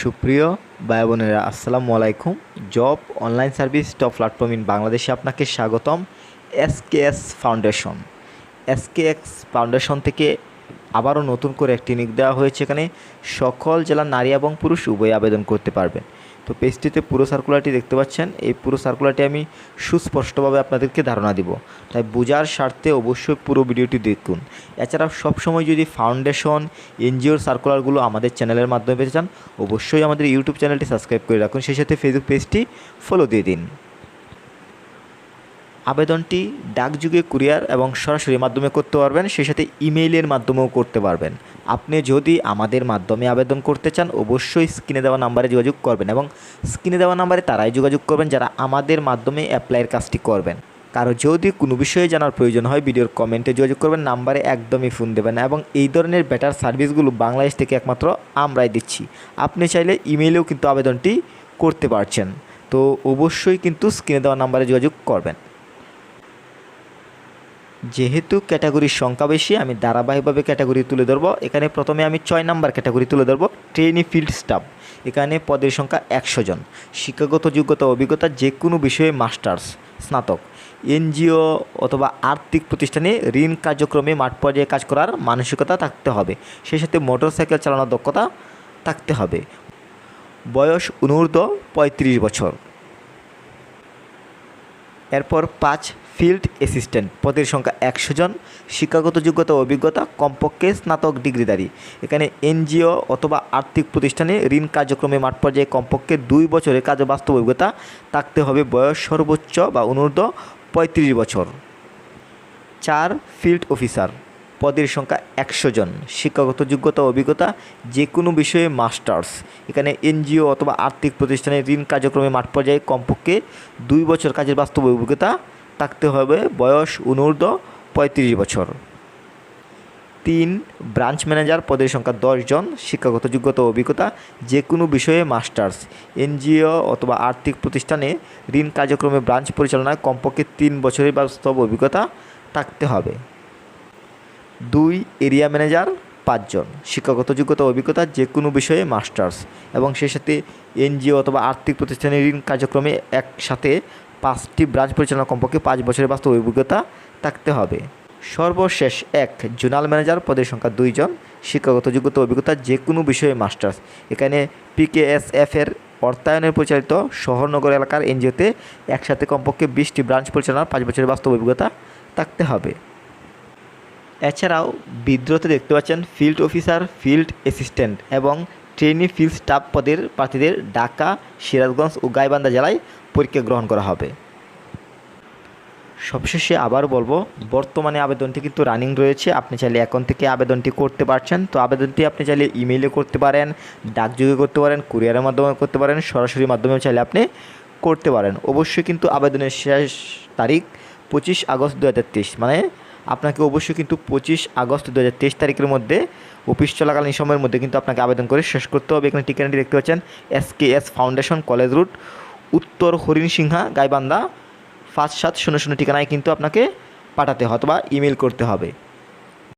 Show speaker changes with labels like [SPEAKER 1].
[SPEAKER 1] সুপ্রিয় ভাই বোনেরা, আসসালামু আলাইকুম। Job online service top platform in বাংলাদেশে আপনাকে স্বাগতম, এসকেএস ফাউন্ডেশন। এসকেএক্স ফাউন্ডেশন থেকে আবারও নতুন করে একটি নিক দেওয়া হয়েছে এখানে। সকল জেলার নারী এবং পুরুষ উভয় আবেদন করতে পারবেন। তো পেজটিতে পুরো সার্কুলারটি দেখতে পাচ্ছেন। এই পুরো সার্কুলারটি আমি সুস্পষ্টভাবে আপনাদেরকে ধারণা দিব। তাই বোঝার স্বার্থে অবশ্যই পুরো ভিডিওটি দেখুন। এছাড়াও সবসময় যদি ফাউন্ডেশন এনজিওর সার্কুলারগুলো আমাদের চ্যানেলের মাধ্যমে পেতে চান, অবশ্যই আমাদের ইউটিউব চ্যানেলটি সাবস্ক্রাইব করে রাখুন। সেই সাথে ফেসবুক পেজটি ফলো দিয়ে দিন। আবেদনটি ডাকযুগে কুরিয়ার এবং সরাসরি মাধ্যমে করতে পারবেন, সেই সাথে ইমেইলের মাধ্যমেও করতে পারবেন। আপনি যদি আমাদের মাধ্যমে আবেদন করতে চান, অবশ্যই স্ক্রিনে দেওয়া নাম্বারে যোগাযোগ করবেন এবং স্ক্রিনে দেওয়া নাম্বারে তারাই যোগাযোগ করবেন যারা আমাদের মাধ্যমে অ্যাপ্লাইয়ের কাজটি করবেন। কারও যদি কোনো বিষয়ে জানার প্রয়োজন হয়, ভিডিওর কমেন্টে যোগাযোগ করবেন, নাম্বারে একদমই ফোন দেবেন এবং এই ধরনের বেটার সার্ভিসগুলো বাংলাদেশ থেকে একমাত্র আমরাই দিচ্ছি। আপনি চাইলে ইমেইলেও কিন্তু আবেদনটি করতে পারছেন। তো অবশ্যই কিন্তু স্ক্রিনে দেওয়া নাম্বারে যোগাযোগ করবেন। যেহেতু ক্যাটাগরির সংখ্যা বেশি, আমি ধারাবাহিকভাবে ক্যাটাগরি তুলে ধরবো। এখানে প্রথমে আমি ছয় নাম্বার ক্যাটাগরি তুলে ধরবো ট্রেনি ফিল্ড স্টাফ এখানে পদের সংখ্যা একশো জন। শিক্ষাগত যোগ্যতা, অভিজ্ঞতা যে কোনো বিষয়ে মাস্টার্স, স্নাতক। এনজিও অথবা আর্থিক প্রতিষ্ঠানে ঋণ কার্যক্রমে মাঠ পর্যায়ে কাজ করার মানসিকতা থাকতে হবে। সেই সাথে মোটরসাইকেল চালানোর দক্ষতা থাকতে হবে। বয়স অনূর্ধ্ব পঁয়ত্রিশ বছর। এরপর পাঁচ ফিল্ড অ্যাসিস্ট্যান্ট পদের সংখ্যা একশো জন, শিক্ষাগত যোগ্যতা অভিজ্ঞতা কমপক্ষে স্নাতক ডিগ্রিধারী। এখানে এনজিও অথবা আর্থিক প্রতিষ্ঠানে ঋণ কার্যক্রমে মাঠ পর্যায়ে কমপক্ষে দুই বছরের কাজ বাস্তব অভিজ্ঞতা থাকতে হবে বয়স সর্বোচ্চ বা অনূর্ধ্ব পঁয়ত্রিশ বছর। চার ফিল্ড অফিসার পদের সংখ্যা একশো জন। শিক্ষাগত যোগ্যতা অভিজ্ঞতা যে কোনো বিষয়ে মাস্টার্স। এখানে এনজিও অথবা আর্থিক প্রতিষ্ঠানে ঋণ কার্যক্রমে মাঠ পর্যায়ে কমপক্ষে দুই বছর কাজের বাস্তব অভিজ্ঞতা থাকতে হবে। বয়স অনূর্ধ্ব পঁয়ত্রিশ বছর। তিন, ব্রাঞ্চ ম্যানেজার পদের সংখ্যা জন। শিক্ষাগত যোগ্যতা অভিজ্ঞতা যে কোনো বিষয়ে মাস্টার্স। এনজিও অথবা আর্থিক প্রতিষ্ঠানে ঋণ কার্যক্রমে ব্রাঞ্চ পরিচালনায় কমপক্ষে তিন বছরের বাস্তব অভিজ্ঞতা থাকতে হবে। দুই এরিয়া ম্যানেজার, পাঁচজন। শিক্ষাগত যোগ্যতা অভিজ্ঞতা যে কোনো বিষয়ে মাস্টার্স। এবং সেই সাথে এনজিও অথবা আর্থিক প্রতিষ্ঠানের ঋণ কার্যক্রমে একসাথে পাঁচটি ব্রাঞ্চ পরিচালনা কমপক্ষে পাঁচ বছরের বাস্তব অভিজ্ঞতা থাকতে হবে। সর্বশেষ এক, জোনাল ম্যানেজার পদের সংখ্যা দুইজন শিক্ষাগত যোগ্যতা অভিজ্ঞতা যে কোনো বিষয়ে মাস্টার্স। এখানে পিকেএসএফ এর অর্থায়নের পরিচালিত শহরনগর এলাকার এনজিওতে একসাথে কমপক্ষে বিশটি ব্রাঞ্চ পরিচালনার পাঁচ বছরের বাস্তব অভিজ্ঞতা থাকতে হবে। এছাড়াও বিদ্রোহতে দেখতে পাচ্ছেন ফিল্ড অফিসার ফিল্ড অ্যাসিস্ট্যান্ট এবং ট্রেনি ফিল্ড স্টাফ পদের প্রার্থীদের ঢাকা, সিরাজগঞ্জ ও গাইবান্ধা জেলায় পরীক্ষা গ্রহণ করা হবে। সবশেষে আবার বলব, বর্তমানে আবেদনটি কিন্তু রানিং রয়েছে। আপনি চাইলে এখন থেকে আবেদনটি করতে পারছেন। তো আবেদনটি আপনি চাইলে ইমেইলে করতে পারেন, ডাকযোগে করতে পারেন কুরিয়ারের মাধ্যমে করতে পারেন, সরাসরি মাধ্যমেও চাইলে আপনি করতে পারেন। অবশ্যই কিন্তু আবেদনের শেষ তারিখ পঁচিশ আগস্ট দু হাজার তেইশ মানে আপনাকে অবশ্যই কিন্তু পঁচিশ আগস্ট দু হাজার তেইশ তারিখের মধ্যে অফিস চলাকালীন সময়ের মধ্যে কিন্তু আপনাকে আবেদন করে শেষ করতে হবে। এখানে ঠিকানাটি দেখতে পাচ্ছেন, S K S foundation college route, উত্তর হরিণ সিংহা, গাইবান্ধা, পাঁচ সাত শূন্য শূন্য ঠিকানায় কিন্তু আপনাকে পাঠাতে হয় অথবা ইমেল করতে হবে।